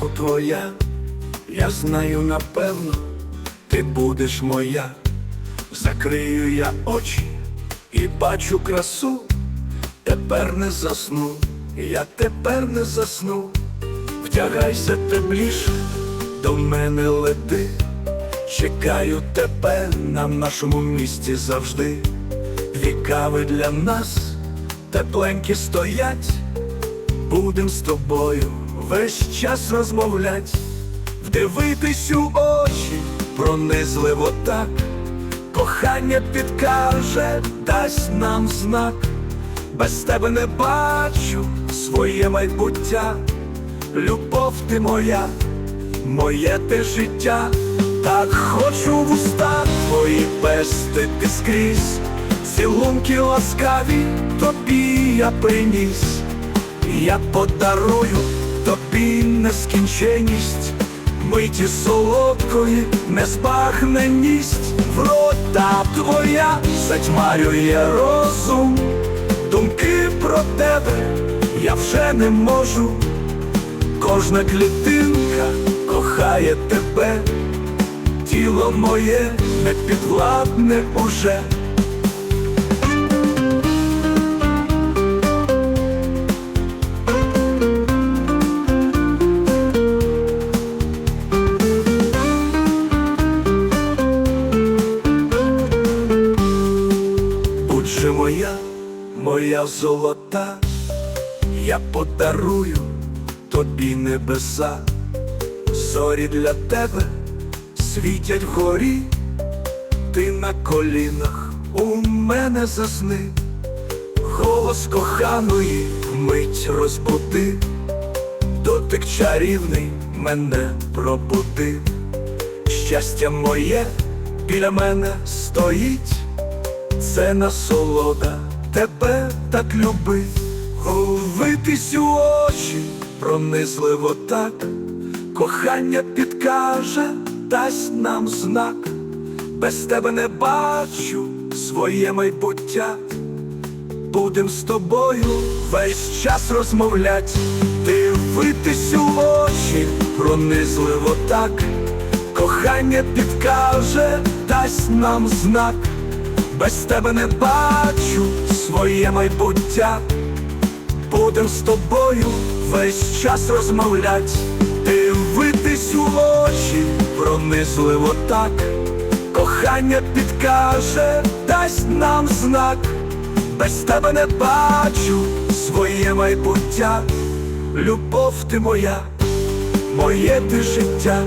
знає твоя, я знаю напевно, ти будеш моя, закрию я очі і бачу красу, тепер не засну, я тепер не засну, вдягайся тепліше, до мене лети, чекаю тебе на нашому місці завжди, вікави для нас тепленькі стоять. Будем з тобою весь час розмовлять, вдивитись у очі, пронизливо так, кохання підкаже, дасть нам знак, без тебе не бачу своє майбуття, любов ти моя, моє ти життя, так хочу в уста твої пестити скрізь, цілунки ласкаві тобі я приніс. Я подарую тобі нескінченість, миті солодкої незбагненість, врода твоя затьмарює розум, думки про тебе я вже не можу, кожна клітинка кохає тебе, тіло моє непідвладне уже. Же моя, моя золота, я подарую тобі небеса, зорі для тебе світять вгорі, ти на колінах у мене засни, голос коханої мить розбуди, дотик чарівний мене пробуди, щастя моє біля мене стоїть це насолода. Тебе так любить, Витись у очі, пронизливо так, кохання підкаже, дасть нам знак, без тебе не бачу своє майбуття. Будем з тобою весь час розмовлять, дивитись у очі, пронизливо так, кохання підкаже, дасть нам знак. Без тебе не бачу своє майбуття, будем з тобою весь час розмовлять, дивитись у очі, пронизливо так, кохання підкаже, дасть нам знак, без тебе не бачу своє майбуття, любов ти моя, моє ти життя.